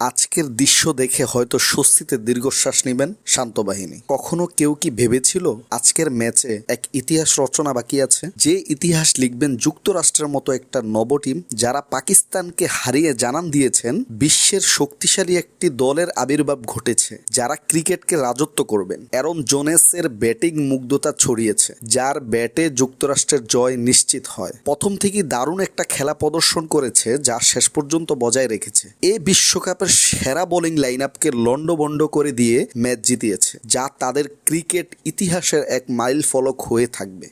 আজকের দৃশ্য দেখে হয়তো স্বস্তিতে দীর্ঘশ্বাস নেবেন শান্ত বাহিনী। কখনো কেউ কি ভেবেছিল আজকের ম্যাচে এক ইতিহাস রচনা বাকি আছে? যে ইতিহাস লিখবেন যুক্তরাষ্ট্রের মতো একটা নব টিম যারা পাকিস্তানকে হারিয়ে জানান দিয়েছেন, বিশ্বের শক্তিশালী একটি দলের আবির্ভাব ঘটেছে, যারা ক্রিকেটকে রাজত্ব করবেন। অ্যারন জোনেসের ব্যাটিং মুগ্ধতা ছড়িয়েছে, যার ব্যাটে যুক্তরাষ্ট্রের জয় নিশ্চিত হয়। প্রথম থেকেই দারুণ একটা খেলা প্রদর্শন করেছে, যা শেষ পর্যন্ত বজায় রেখেছে। এ বিশ্বকাপের সেরা বোলিং লাইন আপকে লন্ডভন্ড করে দিয়ে ম্যাচ জিতিয়েছে, যা তাদের ক্রিকেট ইতিহাসের এক মাইল ফলক হয়ে থাকবে।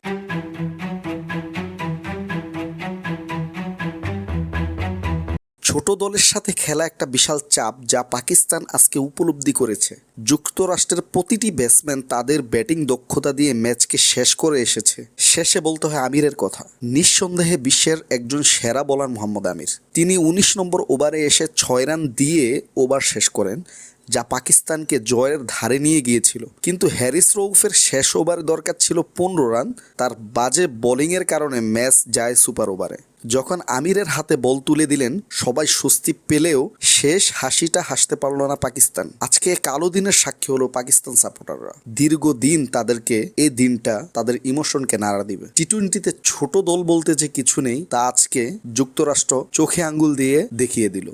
ছোট দলের সাথে খেলা একটা বিশাল চাপ যা পাকিস্তান আজকে উপলব্ধি করেছে। যুক্তরাষ্ট্রের প্রতিটি ব্যাটসম্যান তাদের ব্যাটিং দক্ষতা দিয়ে ম্যাচকে শেষ করে এসেছে। শেষে বলতে হয় আমিরের কথা। নিঃসন্দেহে বিশ্বের একজন সেরা বোলার মোহাম্মদ আমির। তিনি উনিশ নম্বর ওভারে এসে ছয় রান দিয়ে ওভার শেষ করেন, যা পাকিস্তানকে জয়ের ধারে নিয়ে গিয়েছিল। কিন্তু হ্যারিস রৌফের শেষ ওভারে দরকার ছিল পনেরো রান, তার বাজে বোলিংয়ের কারণে ম্যাচ যায় সুপার ওভারে। যখন আমিরের হাতে বল তুলে দিলেন, সবাই স্বস্তি পেলেও শেষ হাসিটা হাসতে পারল না পাকিস্তান। আজকে কালো দিনের সাক্ষী হলো পাকিস্তান সাপোর্টাররা। দীর্ঘদিন তাদেরকে এ দিনটা তাদের ইমোশনকে নাড়া দিবে। টি টোয়েন্টিতে ছোট দল বলতে যে কিছু নেই, তা আজকে যুক্তরাষ্ট্র চোখে আঙ্গুল দিয়ে দেখিয়ে দিল।